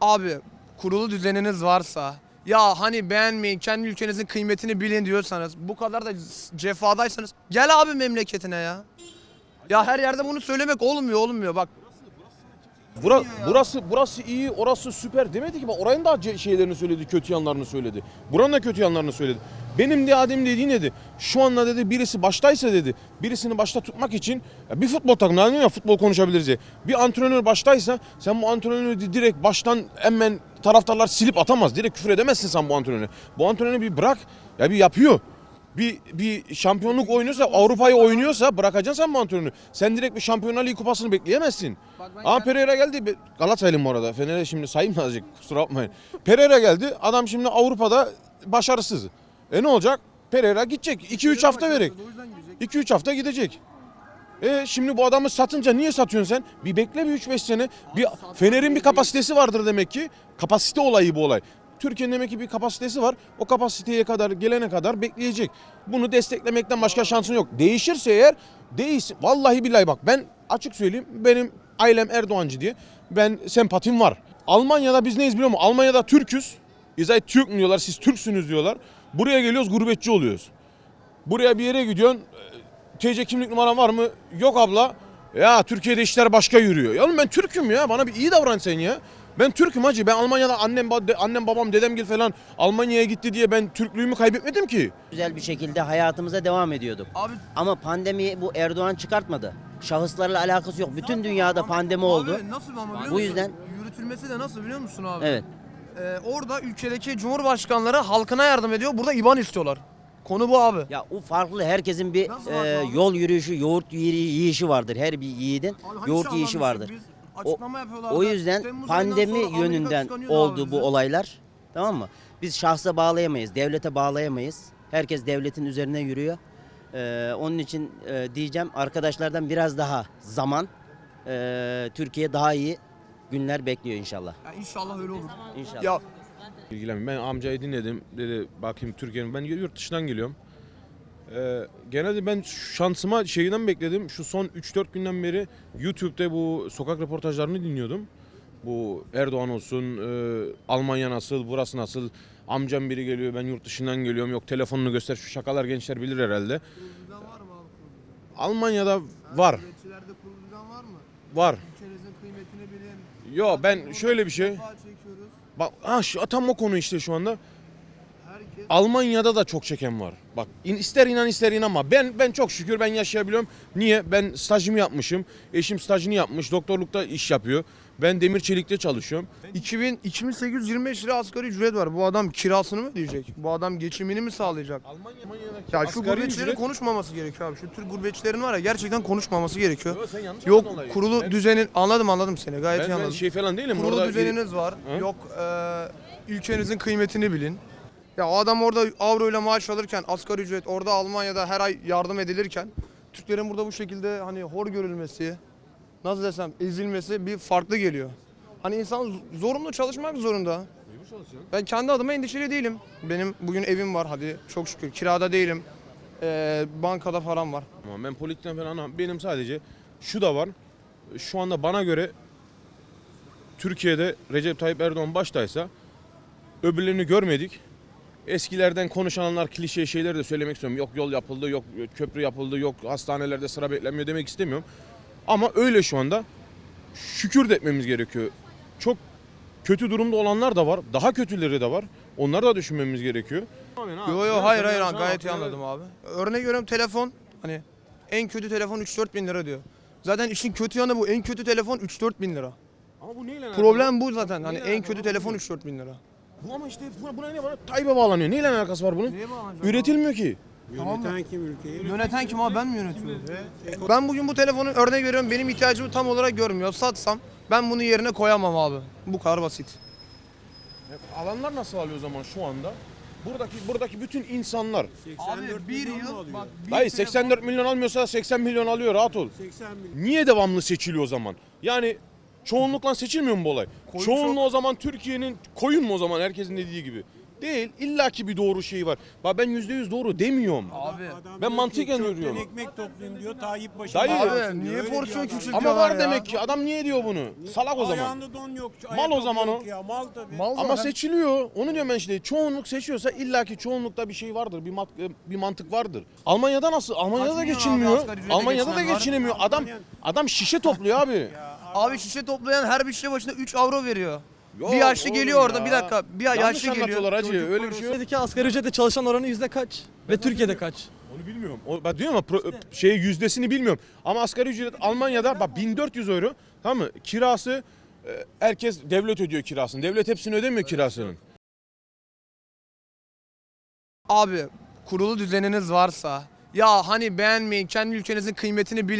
Abi kurulu düzeniniz varsa ya hani beğenmeyin kendi ülkenizin kıymetini bilin diyorsanız bu kadar da cefadaysanız gel abi memleketine ya. Ya her yerde bunu söylemek olmuyor olmuyor bak. Bura, burası burası iyi, orası süper demedi ki. Bak oranın da şeylerini söyledi, kötü yanlarını söyledi. Buranın da kötü yanlarını söyledi. Benim de adım dediğin dedi. Şu anda dedi birisi baştaysa dedi. Birisini başta tutmak için bir futbol takımı anlıyor ya futbol konuşabiliriz diye. Bir antrenör baştaysa sen bu antrenörü di- direkt baştan hemen taraftarlar silip atamaz. Direkt küfür edemezsin sen bu antrenörü. Bu antrenörü bir bırak. Ya bir yapıyor. Bir, bir şampiyonluk oynuyorsa, Avrupa'yı oynuyorsa bırakacaksın sen bu antrenörü. Sen direkt bir Şampiyonlar Ligi kupasını bekleyemezsin. Ama Pereira geldi. Galatasaraylıyım bu arada. Fener'e şimdi sayayım azıcık kusura bakmayın. Pereira geldi. Adam şimdi Avrupa'da başarısız. E ne olacak? Pereira gidecek. 2-3 hafta verek. 2-3 hafta gidecek. E şimdi bu adamı satınca niye satıyorsun sen? Bir bekle bir 3-5 sene. Bir Fener'in bir kapasitesi vardır demek ki. Kapasite olayı bu olay. Türkiye'nin demek ki bir kapasitesi var. O kapasiteye kadar gelene kadar bekleyecek. Bunu desteklemekten başka şansın yok. Değişirse eğer değişsin. Vallahi billahi bak ben açık söyleyeyim. Benim ailem Erdoğancı diye ben sempatim var. Almanya'da biz neyiz biliyor musun? Almanya'da Türküz. İzay Türk mü diyorlar siz Türksünüz diyorlar. Buraya geliyoruz gurbetçi oluyoruz. Buraya bir yere gidiyorsun. e, TC kimlik numaran var mı? Yok abla. Ya Türkiye'de işler başka yürüyor. Ya oğlum ben Türk'üm ya. Bana bir iyi davran sen ya. Ben Türk'üm hacı. Ben Almanya'da annem, annem babam, dedemgil falan Almanya'ya gitti diye ben Türklüğümü kaybetmedim ki. güzel bir şekilde hayatımıza devam ediyorduk. Abi Ama pandemi bu Erdoğan çıkartmadı. Şahıslarla alakası yok. Bütün dünyada pandemi oldu. Abi nasıl ama biliyor Bu yüzden- yürütülmesi de nasıl biliyor musun abi? Evet. Ee, orada ülkedeki cumhurbaşkanları halkına yardım ediyor. Burada IBAN istiyorlar. Konu bu abi. Ya o farklı herkesin bir Nasıl e, abi? yol yürüyüşü, yoğurt yiyişi yiyişi vardır. Her bir yiğidin Abi hani yoğurt şu yiyişi anlamıştık vardır. biz, O, açıklama yapıyorlardı. o yüzden Temmuz ayından pandemi sonra Amerika yönünden abi oldu bizi. bu olaylar. Tamam mı? Biz şahsa bağlayamayız, devlete bağlayamayız. Herkes devletin üzerine yürüyor. Ee, onun için e, diyeceğim arkadaşlardan biraz daha zaman e, Türkiye daha iyi günler bekliyor inşallah. Ya inşallah öyle olur. İnşallah. Ya İlgilenmiyorum. Ben amcayı dinledim. Dedi bakayım Türkiye'nin. Ben yurt dışından geliyorum. Ee, genelde ben şansıma şeyden bekledim. Şu son 3-4 günden beri YouTube'da bu sokak röportajlarını dinliyordum. Bu Erdoğan olsun, e, Almanya nasıl, burası nasıl. Amcam biri geliyor, ben yurt dışından geliyorum. Yok telefonunu göster. Şu şakalar gençler bilir herhalde. Almanya'da var, Gurbetçilerde kurulu düzen var mı? var. Ülkenizin kıymetini bilin. Yo ben şöyle bir şey. Çekiyoruz. Bak ha şu tam o konu işte şu anda. Herkes Almanya'da da çok çeken var. Bak in, ister inan ister inanma. Ben ben çok şükür ben yaşayabiliyorum. Niye? Ben stajımı yapmışım. Eşim stajını yapmış. Doktorlukta iş yapıyor. Ben demir çelikte çalışıyorum. 2000 2825 lira asgari ücret var. Bu adam kirasını mı ödeyecek? Bu adam geçimini mi sağlayacak? Almanya, Almanya'daki Ya şu asgari gurbetçilerin ücret- konuşmaması gerekiyor abi. Şu Türk gurbetçilerin var ya gerçekten konuşmaması gerekiyor. Yo, sen yanlış Yok anladın olayı. kurulu Ben- düzenin anladım anladım seni gayet Ben, iyi ben anladım. şey falan değilim. kurulu orada düzeniniz var. Hı? Yok e, ülkenizin kıymetini bilin. Ya o adam orada avro ile maaş alırken asgari ücret orada Almanya'da her ay yardım edilirken Türklerin burada bu şekilde hani hor görülmesi nasıl desem ezilmesi bir farklı geliyor. Hani insan zorunlu çalışmak zorunda. Ben kendi adıma endişeli değilim. Benim bugün evim var hadi çok şükür. Kirada değilim. Ee, bankada param var. Ama ben politikten falan. Benim sadece şu da var. Şu anda bana göre Türkiye'de Recep Tayyip Erdoğan baştaysa öbürlerini görmedik. Eskilerden konuşanlar klişe şeyleri de söylemek istiyorum. Yok yol yapıldı, yok köprü yapıldı, yok hastanelerde sıra beklenmiyor demek istemiyorum. Ama öyle şu anda. Şükür de etmemiz gerekiyor. Çok kötü durumda olanlar da var. Daha kötüleri de var. Onları da düşünmemiz gerekiyor. Yo yo hayır hayır ha, gayet iyi anladım abi. Örnek veriyorum telefon hani en kötü telefon 3-4 bin lira diyor. Zaten işin kötü yanı bu en kötü telefon 3-4 bin lira. Ama bu neyle Problem bu zaten hani en kötü telefon değil. 3-4 bin lira. Bu ama işte buna, buna ne var? Tayyip'e bağlanıyor. Neyle alakası var bunun? Üretilmiyor ki. Yöneten kim ülkeyi? Yöneten kim abi ben mi yönetiyorum? Ben bugün bu telefonu örnek veriyorum benim ihtiyacımı tam olarak görmüyor. Satsam ben bunu yerine koyamam abi. Bu kadar basit. Alanlar nasıl alıyor o zaman şu anda? Buradaki buradaki bütün insanlar. 84 milyon mu alıyor? Dayı 84 milyon almıyorsa 80 milyon alıyor rahat ol. 80 milyon. Niye devamlı seçiliyor o zaman? Yani çoğunlukla seçilmiyor mu bu olay? Koyun Çoğunluğu çok- o zaman Türkiye'nin koyun mu o zaman herkesin dediği gibi? Değil. illaki bir doğru şey var. Bak ben yüzde yüz doğru demiyorum. Abi. Ben ki, mantıken görüyorum. ekmek toplayayım diyor. Tayyip başına. Dayı. Abi diyor. niye porsiyon küçültüyorlar Ama var ya? demek ki. Adam niye diyor bunu? Salak o zaman. Ayağında don yok. Mal o zaman o. Ya, mal tabii. Mal Ama zaten- seçiliyor. Onu diyorum ben işte. Çoğunluk seçiyorsa illaki çoğunlukta bir şey vardır. Bir mat- bir mantık vardır. Almanya'da nasıl? Almanya'da da milyon abi geçinmiyor. asgari Almanya'da da geçinen var? geçinemiyor. Adam adam şişe topluyor abi. Abi şişe toplayan her bir şişe başına 3 avro veriyor. Yok bir yaşlı geliyor orada bir dakika. Bir Yanlış yaşlı geliyor. anlatıyorlar hacı. Çocuk Öyle bir şey yok. Türkiye'deki asgari ücretle çalışan oranı yüzde kaç? Ve Türkiye'de kaç? Onu bilmiyorum. O, ben diyorum ama pro- şey yüzdesini bilmiyorum. Ama asgari ücret Almanya'da bak 1400 euro tamam mı? Kirası e, herkes devlet ödüyor kirasını. Devlet hepsini ödemiyor kirasının. Abi kurulu düzeniniz varsa ya hani beğenmeyin kendi ülkenizin kıymetini bilin.